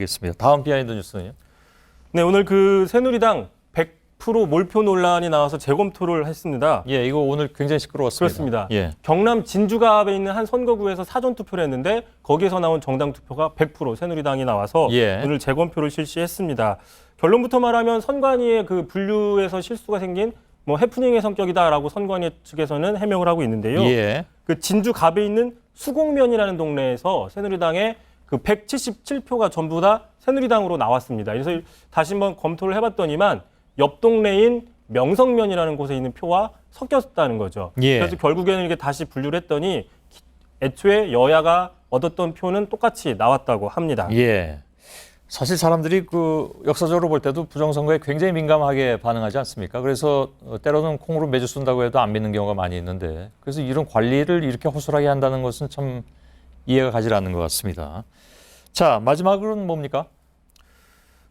알겠습니다. 다음 비하인드 뉴스는요? 네, 오늘 그 새누리당 100% 몰표 논란이 나와서 재검토를 했습니다. 예, 이거 오늘 굉장히 시끄러웠습니다. 그렇습니다. 예. 경남 진주갑에 있는 한 선거구에서 사전 투표를 했는데 거기에서 나온 정당 투표가 100% 새누리당이 나와서 예. 오늘 재검표를 실시했습니다. 결론부터 말하면 선관위의 그 분류에서 실수가 생긴 뭐 해프닝의 성격이다라고 선관위 측에서는 해명을 하고 있는데요. 예. 그 진주갑에 있는 수곡면이라는 동네에서 새누리당의 그 177표가 전부 다 새누리당으로 나왔습니다. 그래서 다시 한번 검토를 해봤더니만 옆 동네인 명성면이라는 곳에 있는 표와 섞였다는 거죠. 예. 그래서 결국에는 이게 다시 분류를 했더니 애초에 여야가 얻었던 표는 똑같이 나왔다고 합니다. 예. 사실 사람들이 그 역사적으로 볼 때도 부정선거에 굉장히 민감하게 반응하지 않습니까? 그래서 어, 때로는 콩으로 매주 쓴다고 해도 안 믿는 경우가 많이 있는데 그래서 이런 관리를 이렇게 허술하게 한다는 것은 참 이해가 가지 않는 것 같습니다. 자, 마지막으로는 뭡니까?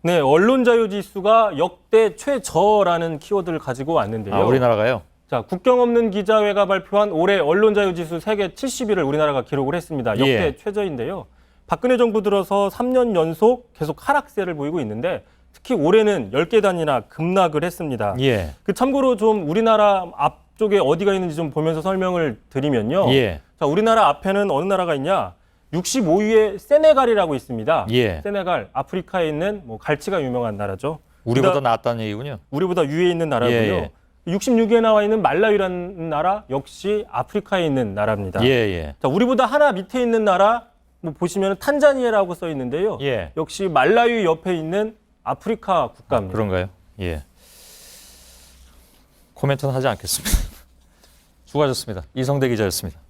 네, 언론 자유 지수가 역대 최저라는 키워드를 가지고 왔는데요. 아, 우리나라가요. 자, 국경 없는 기자회가 발표한 올해 언론 자유 지수 세계 70위를 우리나라가 기록을 했습니다. 역대 예. 최저인데요. 박근혜 정부 들어서 3년 연속 계속 하락세를 보이고 있는데 특히 올해는 10개 단위나 급락을 했습니다. 예. 그 참고로 좀 우리나라 앞 쪽에 어디가 있는지 좀 보면서 설명을 드리면요. 예. 자, 우리나라 앞에는 어느 나라가 있냐? 65위에 세네갈이라고 있습니다. 예. 세네갈, 아프리카에 있는 뭐 갈치가 유명한 나라죠. 우리보다 낫다는 얘기군요. 우리보다 위에 있는 나라고요. 예, 예. 66위에 나와 있는 말라위라는 나라 역시 아프리카에 있는 나라입니다. 예, 예. 자, 우리보다 하나 밑에 있는 나라 뭐 보시면 탄자니아라고 써 있는데요. 예. 역시 말라위 옆에 있는 아프리카 국가입니다. 그런가요? 예. 코멘트는 하지 않겠습니다. 수고하셨습니다. 이성대 기자였습니다.